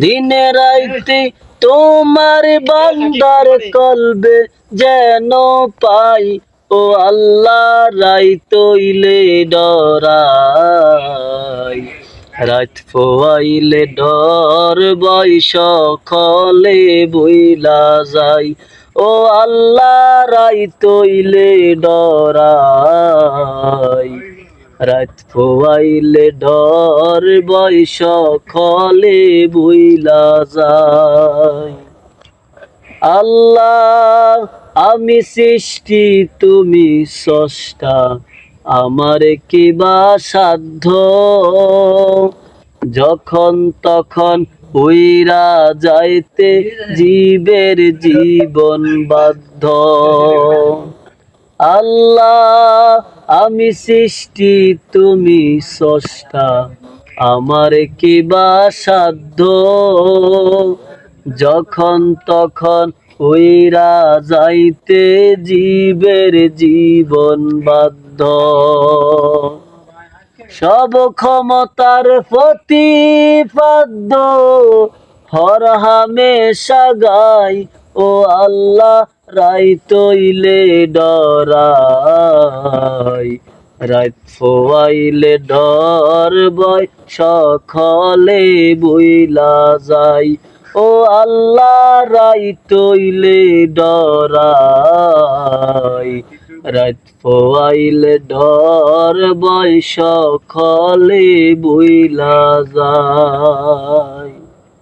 দিনে রাইতে তোমার বান্দার কলবে যেন পাই। ও আল্লাহ রাইতইলে ডরাই। রাত ফোয়াইলে ডর বয়স খলে বইলা যাই ও আল্লাহ রাইতইলে ডরাই। রাত ফোয়াইলে ডর বয়স খলে বইলা যায়। আল্লাহ, আমি সৃষ্টি, তুমি স্রষ্টা, আমার কি বা সাধ্য? যখন তখন উইরা যাইতে জীবের জীবন বাধ্য। আল্লাহ, আমি সৃষ্টি, তুমি স্রষ্টা। আমার কি বা সাধ্য? যখন তখন উইরা যাইতে জীবের জীবন বাধ্য। সব ক্ষমতার প্রতিপাদ্য হর হামেশা গাই ও আল্লাহ রাই তৈলে ডরাই। রাত ফোয়াইলে ডর বয় সকলে বইলা যাই। ও আল্লাহ রাই তৈলে ডরাই। রাত ফোয়াইলে ডর বয় সকলে বইলা যায়